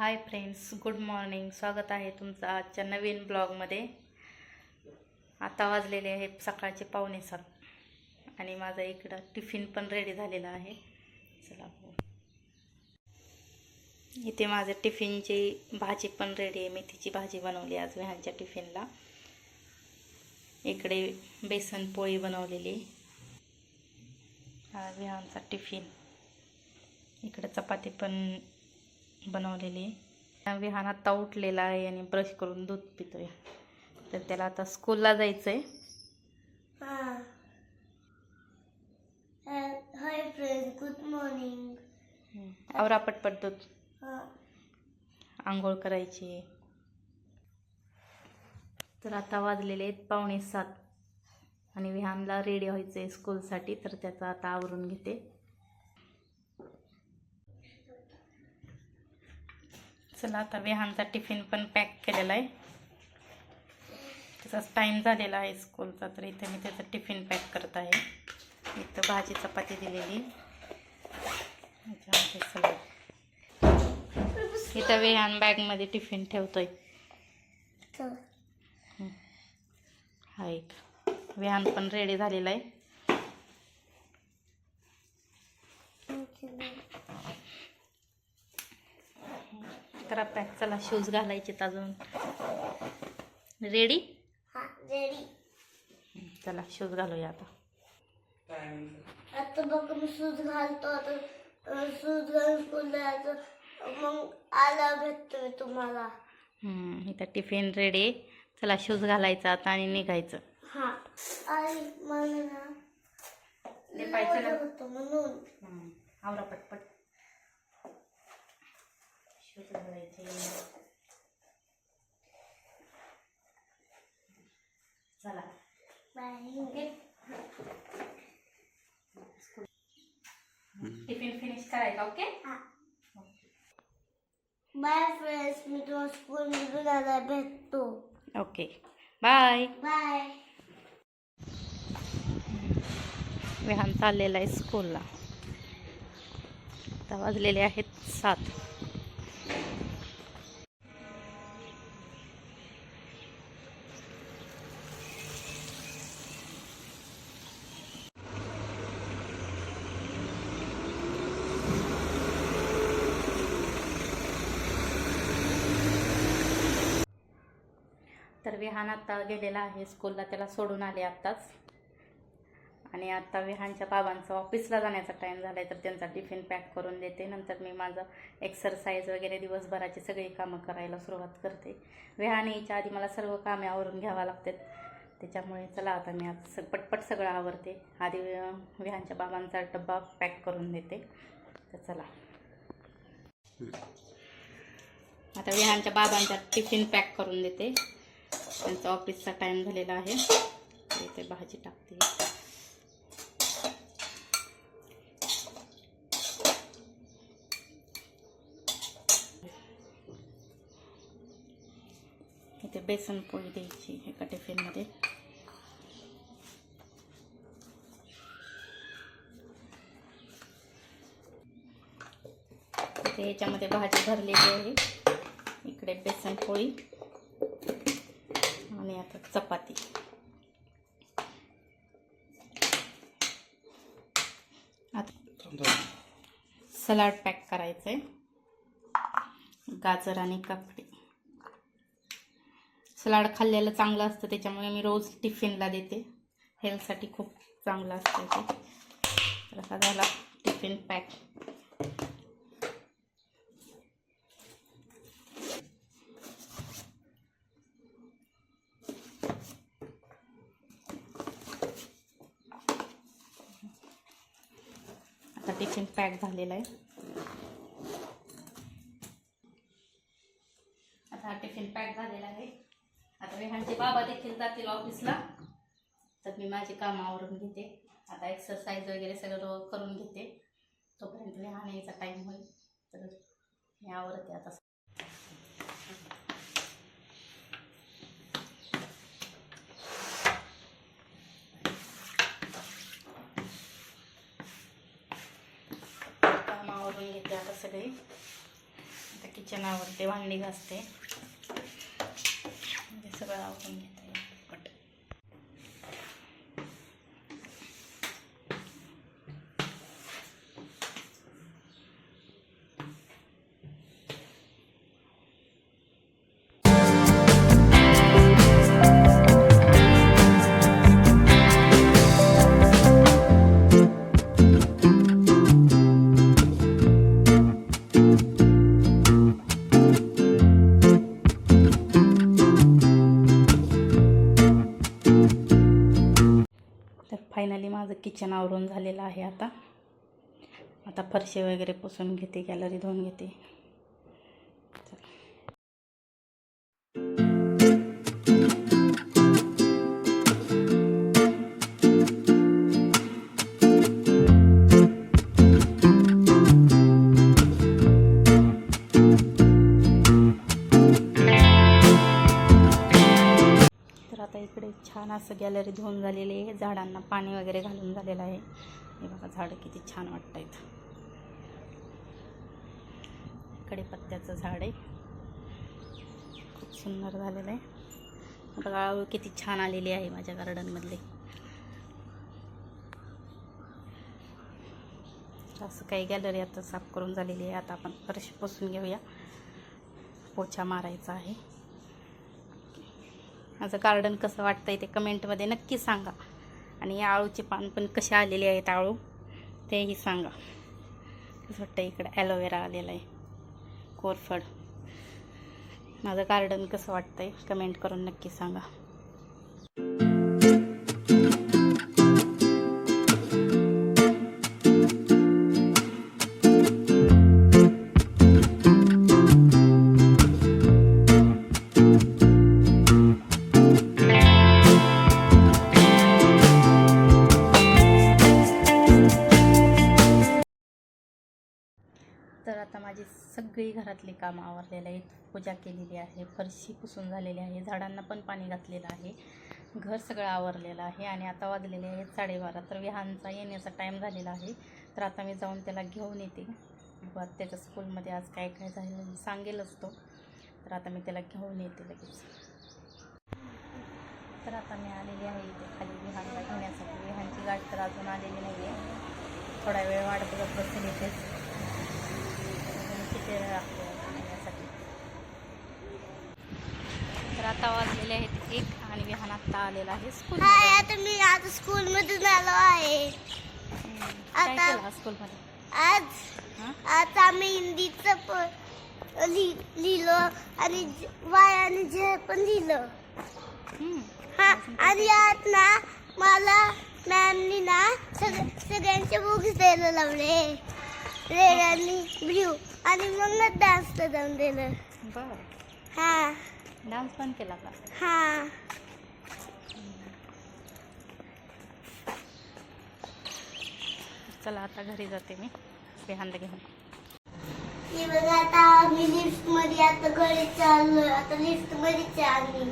Hi friends good morning. स्वागत आहे तुमचं आजच्या नवीन ब्लॉगमध्ये. आता वाजलेले आहे सकाळचे पावणे सात. आणि माझा इकडं टिफिन पण रेडी झालेला आहे. चला इथे माझं टिफिनची भाजी पण रेडी आहे. मेथीची भाजी बनवली आज विहानच्या टिफिनला. इकडे बेसन पोळी बनवलेली. हा विहांचा टिफिन. इकडं चपाती पण बनवलेली. विहान आत्ता उठलेला आहे आणि ब्रश करून दूध पितोय. तर त्याला आता स्कूलला जायचं आहे हाय फ्रेंड गुड मॉर्निंग आवरा पटपट दूध. आंघोळ करायची. तर आता वाजलेले आहेत पावणे सात. आणि विहानला रेडी व्हायचं आहे स्कूलसाठी तर त्याचं आता आवरून घेते. चला आता विहानचा टिफिन पण पॅक केलेला आहे. त्याचा टाईम झालेला आहे स्कूलचा तर इथे मी त्याचा टिफिन पॅक करत आहे. इथं भाजी चपाती दिलेली. इथं विहान बॅगमध्ये टिफिन ठेवतोय. हा एक विहान पण रेडी झालेला आहे करा पॅक चला शूज घालायचे अजून. रेडी हा रेडी चला शूज घालूया आता. आता बघ मी सूज घालतो आता सूज घालून स्कूल जायचं मग आला भेटतो मी तुम्हाला. हम्म, इथं टिफिन रेडी चला शूज घालायचा आता आणि निघायचं. हा आणि मला ना म्हणून. आवरा पटपट. शूज घालायचे चला बाय टिफिन फिनिश करायचा ओके बाय फ्रेंड्स मी तुम्हाला स्कूल मधून आला भेटतो ओके बाय बाय विहान चाललेला आहे स्कूलला आता वाजलेले आहेत सात तर विहान आता गेलेला आहे स्कूलला त्याला सोडून आले आत्ताच. आणि आता विहानच्या बाबांचं ऑफिसला जाण्याचा टाईम झाला आहे तर त्यांचा टिफिन पॅक करून देते. नंतर मी माझं एक्सरसाइज वगैरे दिवसभराची सगळी कामं करायला सुरुवात करते. विहान यायच्या आधी मला सर्व कामे आवरून घ्यावं लागतात. त्याच्यामुळे चला आता मी आज स पटपट सगळं आवरते. आधी विहानच्या बाबांचा डब्बा पॅक करून देते. तर चला. आता विहानच्या बाबांचा टिफिन पॅक करून देते. त्यांचा ऑफिसचा टाईम झालेला आहे. भाजी टाकते. इथे बेसन पोळी द्यायची एका टिफिनमध्ये इथे भाजी भरलेली आहे. इकडे बेसन पोळी. आणि आता चपाती. आता सलाड पॅक करायचं आहे गाजर आणि काकडी. सलाड खाल्लेलं चांगलं असतं त्याच्यामुळे मी रोज टिफिनला देते. हेल्थसाठी खूप चांगलं असतं ते. तर असा झाला टिफिन पॅक. टिफिन पॅक झालेला आहे. आता हा टिफिन पॅक झालेला आहे. आता विहानचे बाबा देखील जातील ऑफिसला. तर मी माझी कामं आवरून घेते. आता एक्सरसाइज वगैरे सगळं करून घेते. तोपर्यंत विहान यायचा टाईम होईल. तर मी आवरते आता कामं आवरून घेते आता सगळी. आता किचन आवडते भांडी घासते. म्हणजे सगळं आवडून घेते. किचन आवरून झालेलं आहे आता. आता फरशी वगैरे पुसून घेते गॅलरी धुवून घेते. तर आता इकडे छान असं गॅलरी धुवून झाडांना पाणी वगैरे घालून झालेलं आहे. हे बघा झाडं किती छान वाटत आहेत कडेपत्त्याचं झाड आहे. खूप सुंदर झालेलं आहे. बघा आळू किती छान आलेली आहे माझ्या गार्डनमधले असं काही गॅलरी आता साफ करून झालेली आहे. आता आपण फरशी पुसून घेऊया. पोछा मारायचा आहे. माझं गार्डन कसं वाटतंय ते कमेंटमध्ये नक्की सांगा. आणि या आळूचे पान पण कसे आलेले आहेत आळू तेही सांगा. कसं वाटतं इकडं ॲलोवेरा आलेला आहे. कोरफड. माझं गार्डन कसं वाटतंय? कमेंट करून नक्की सांगा. कामं आवरलेलं आहे. पूजा केलेली आहे. फरशी पुसून झालेली आहे. झाडांना पण पाणी घातलेलं आहे. घर सगळं आवरलेलं आहे आणि आता वाजलेले आहेत साडेबारा. तर विहानचा येण्याचा टाईम झालेला आहे. तर आता मी जाऊन त्याला घेऊन येते. बघ त्याच्या स्कूलमध्ये आज काय काय झालं सांगेलच तो. तर आता मी त्याला घेऊन येते लगेच. तर आता मी आलेली आहे इथे खाली विहानला घेण्यासाठी. विहानची गाठ तर अजून आलेली नाही आहे थोडा वेळ वाट बघत बसेल इथेच. किती वेळ लागतो येण्यासाठी तर आता वाजलेले आहेत एक आणि विहान आत्ता आलेला आहे स्कूल आता मी आता स्कूल मधून आलो आहे. आता- केलं स्कूलमध्ये आज आज आम्ही हिंदीचं लिहिलं आणि वाय आणि जे पण लिहिलं. हा आणि आज ना मला मॅमनी ना सग सगळ्यांचे बुक्स द्यायला लावले. रेड आणि ब्ल्यू. आणि मग ना डान्स जाऊन दिलं हा. डान्स पण केला का? हा. चला आता घरी जाते मी. विहानला घेऊन. हे बघा आता आम्ही लिफ्टमध्ये आता घरी चाललोय. आता लिफ्टमध्ये आम्ही.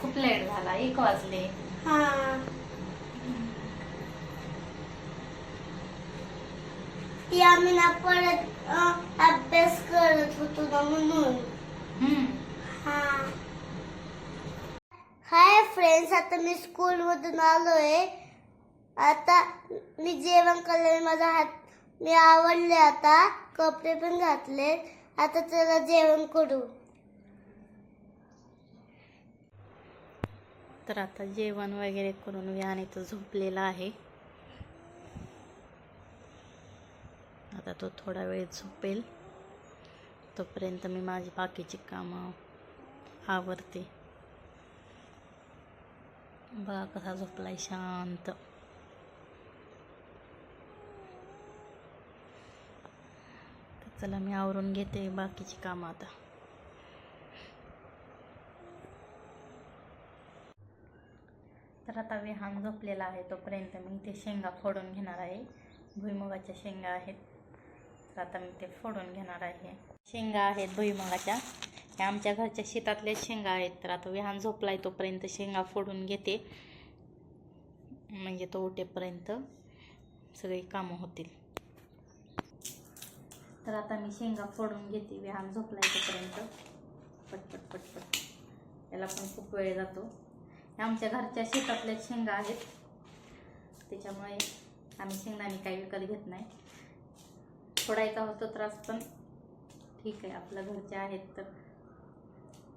खूप लेट झाला एक वाजले. हा. ती आम्ही ना परत अं, अभ्यास करत होतो ना म्हणून. हम्म. हा हाय फ्रेंड्स आता मी स्कूलमधून आलो आहे आता मी जेवण केलं माझा हात मी आवडले आता कपडे पण घातले आता त्याला जेवण करू. तर आता जेवण वगैरे करून व्याने तो झोपलेला आहे. आता तो थोडा वेळ झोपेल. तोपर्यंत मी माझी बाकीची कामं आवरते. बघा कसा झोपलाय शांत. तर चला मी आवरून घेते बाकीची कामं आता. तर आता विहान झोपलेला आहे तोपर्यंत मी ते शेंगा फोडून घेणार आहे. भुईमुगाच्या शेंगा आहेत. तर आता मी ते फोडून घेणार आहे. शेंगा आहेत भुईमुगाच्या. ह्या आमच्या घरच्या शेतातल्या शेंगा आहेत तर आता विहान झोपलाय तोपर्यंत शेंगा फोडून घेते. म्हणजे तो उठेपर्यंत सगळी कामं होतील. तर आता मी शेंगा फोडून घेते विहान झोपलाय तोपर्यंत. पटपट पटपट याला पण खूप वेळ जातो. आमच्या घरच्या शेतातल्या शेंगा आहेत. त्याच्यामुळे आम्ही शेंगदाणे काही विकत घेत नाही. फोडायचा होतो त्रास पण. ठीक आहे आपल्या घरच्या आहेत तर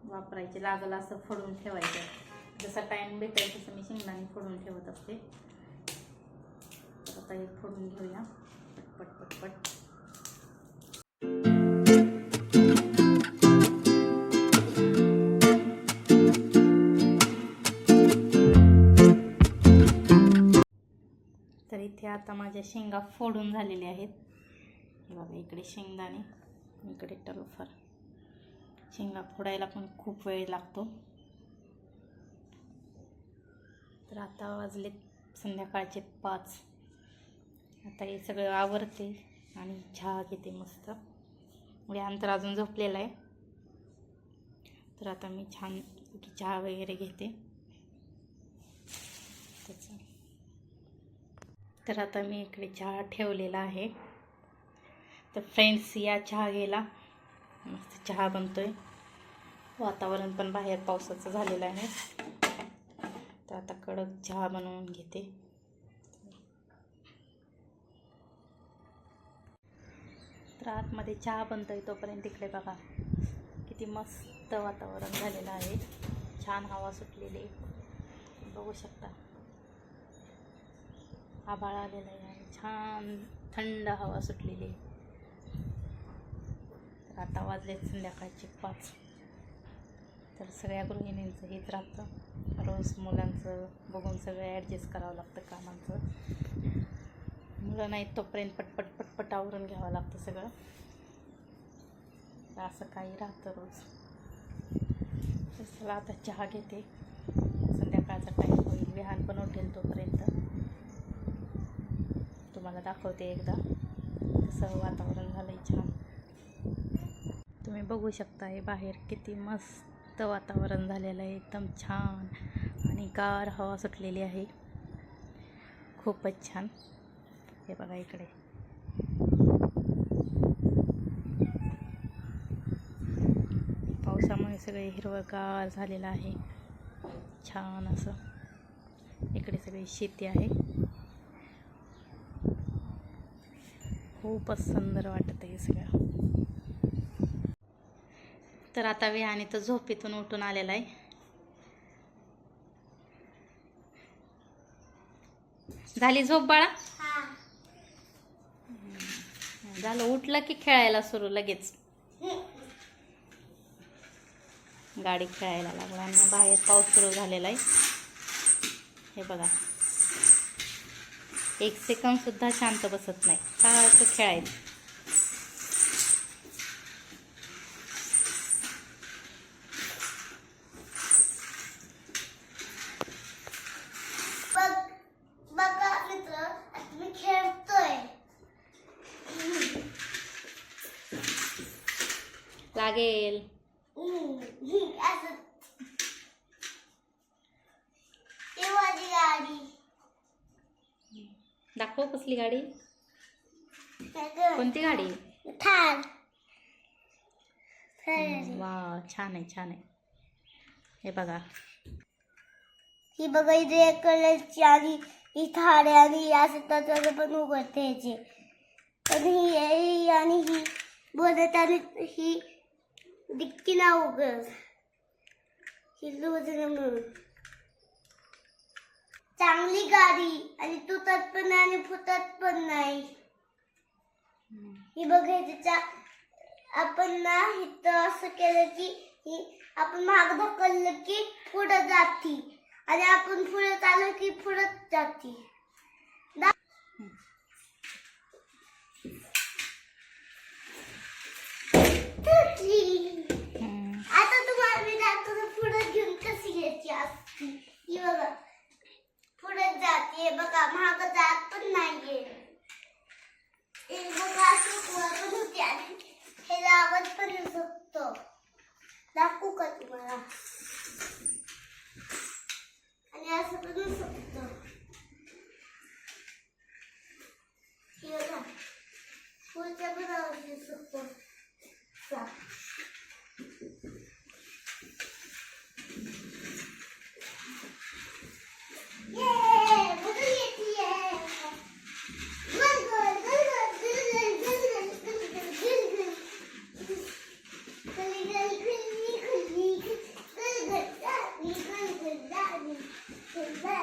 वापरायचे लागलं असं फोडून ठेवायचं. जसा टाईम भेटेल तसं मी शेंगदाणे फोडून ठेवत असते. तर आता हे फोडून घेऊया. पटपट पटपट. तर इथे आता माझ्या शेंगा फोडून झालेल्या आहेत. हे बघा इकडे शेंगदाणे इकडे टरफर शेंगा फोडायला पण खूप वेळ लागतो. तर आता वाजले संध्याकाळचे पाच. आता हे सगळं आवरते आणि चहा घेते मस्त. म्हणजे अंतर अजून झोपलेला आहे. तर आता मी छान चहा वगैरे घेते. त्याचं तर आता मी इकडे चहा ठेवलेला आहे. तर फ्रेंड्स या चहा घ्यायला मस्त चहा बनतोय. वातावरण पण बाहेर पावसाचं झालेलं आहे. तर आता कडक चहा बनवून घेते. तर आतमध्ये चहा बनतोय तोपर्यंत इकडे बघा. किती मस्त वातावरण झालेलं आहे. छान हवा सुटलेली आहे. बघू शकता. आभाळ आलेला आहे. आणि छान थंड हवा सुटलेली आहे. आता वाजले संध्याकाळचे पाच. तर सगळ्या गृहिणींचं हेच राहतं. रोज मुलांचं बघून सगळं ॲडजस्ट करावं लागतं कामांचं. मुलं नाहीत तोपर्यंत पटपट पटपट आवरून घ्यावं लागतं सगळं. असं काही राहतं रोज. चला आता चहा घेते. संध्याकाळचा टाईम होईल. विहान पण उठेल तोपर्यंत. तुम्हाला दाखवते एकदा. कसं वातावरण झालंय छान. तुम्ही बघू शकता हे बाहेर किती मस्त वातावरण झालेलं आहे एकदम छान आणि गार हवा सुटलेली आहे. खूपच छान. हे बघा इकडे. पावसामुळे सगळे हिरवगार झालेलं आहे. छान असं. इकडे सगळी शेती आहे. खूपच सुंदर वाटत आहे सगळं. तर आता विहानी तर झोपेतून उठून आलेला आहे. झाली झोप बाळा? झालं उठलं की खेळायला सुरू लगेच. गाडी खेळायला लागला आणि बाहेर पाऊस सुरू झालेला आहे. हे बघा. एक सेकंद सुद्धा शांत बसत नाही. सारखं खेळायचं बघ बघा मित्र आता मी खेळतोय लागेल दाखव कसली गाडी. कोणती गाडी? Ferrari. वा छान आहे छान आहे. हे बघा. ही बघा ही रेड कलरची आणि ही थार आहे आणि या शेताचं पण उघडते ह्याचे आणि ही ही आणि ही बोलत आणि ही डिक्की ना उघड ही चांगली गाडी आणि तुटत पण नाही आणि फुटत पण नाही. ही बघ तिच्या आपण ना इथं असं केलं की ही आपण माग ढकललं की पुढं जाती. आणि आपण पुढे चालू की पुढत जाती. आता तुम्हाला मी दाखवतो पुढे घेऊन कशी घ्यायची असती? ही बघा. पुढे जाते. बघा माग जात पण नाहीये. हे बघा असं वरून होती आणि हे आवाज पण शकतो दाखवू का तुम्हाला? आणि असं पण शकतो हे बघा. पुढच्या पण येऊ शकतो पिझ्झा ये बघू येते गलगल गलगल गलगल गलगल गलगल गलगल खुली खुली गलगल दादी गलगल दादी गलगल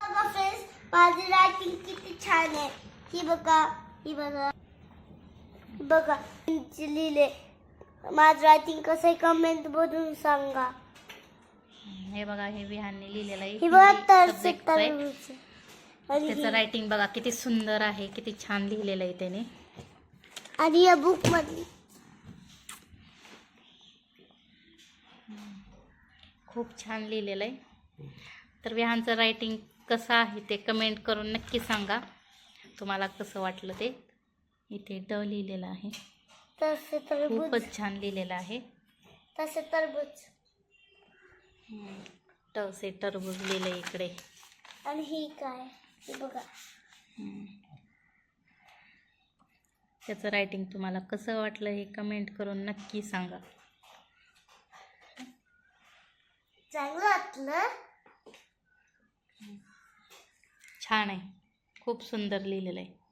बघा फ्रेंड्स माझी रायटिंग किती छान आहे ही बघा ही बघा ही बघा. लिहिले माझं रायटिंग कसं आहे कमेंट मधून सांगा. हे बघा हे विहानने लिहिलेलं आहे. ही बघा हिंदी तर subject चं आहे. आणि त्याचं ही- रायटिंग बघा किती सुंदर आहे किती छान लिहिलेलं आहे त्याने. आणि या बुक मधली. खूप छान लिहिलेलं आहे. तर विहानचं रायटिंग कसं आहे ते कमेंट करून नक्की सांगा. तुम्हाला कसं वाटलं ते? इथे ड लिहिलेलं आहे. तसे तरबूज खूपच छान लिहिलेलं आहे. तसे तरबूज ट से टरबूज लिहिलं इकडे. आणि ही काय? हे बघा. हम्म. त्याचं रायटिंग तुम्हाला कसं वाटलं हे कमेंट करून नक्की सांगा. चांगलं वाटलं? छान आहे. खूप सुंदर लिहिलेलं आहे.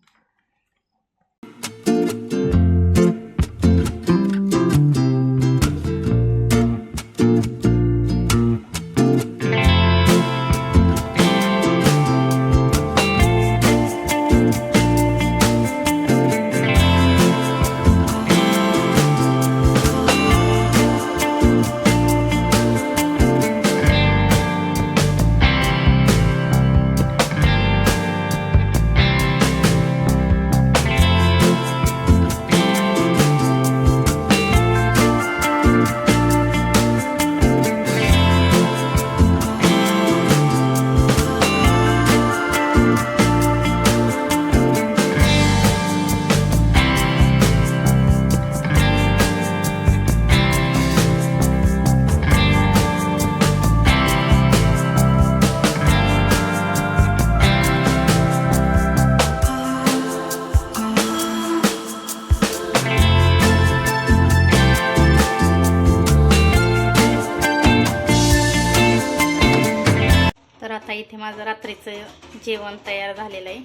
माझं रात्रीचं जेवण तयार झालेलं आहे.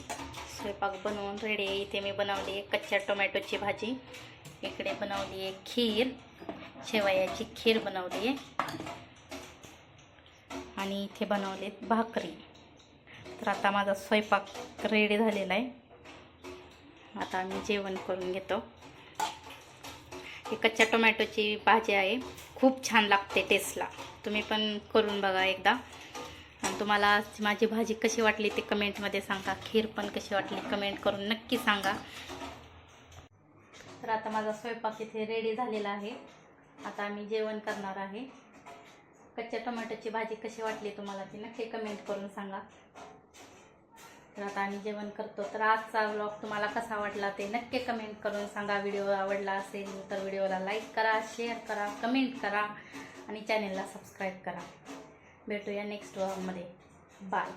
स्वयंपाक बनवून रेडी आहे. इथे मी बनवली आहे कच्च्या टोमॅटोची भाजी. इकडे बनवली आहे खीर. शेवयाची खीर बनवली आहे. आणि इथे बनवली भाकरी. तर आता माझा स्वयंपाक रेडी झालेला आहे. आता आम्ही जेवण करून घेतो. ही कच्च्या टोमॅटोची भाजी आहे. खूप छान लागते टेस्टला तुम्ही पण करून बघा एकदा. तुम्हाला माझी भाजी कशी वाटली ते कमेंटमध्ये सांगा. खीर पण कशी वाटली कमेंट करून नक्की सांगा. तर आता माझा स्वयंपाक इथे रेडी झालेला आहे. आता आम्ही जेवण करणार आहे. कच्च्या टोमॅटोची भाजी कशी वाटली तुम्हाला ती नक्की कमेंट करून सांगा. तर आता आम्ही जेवण करतो. तर आजचा व्लॉग तुम्हाला कसा वाटला ते नक्की कमेंट करून सांगा. व्हिडिओ आवडला असेल तर व्हिडिओला लाईक करा शेअर करा कमेंट करा आणि चॅनेलला सबस्क्राईब करा. भेटूया नेक्स्ट व्लॉगमध्ये बाय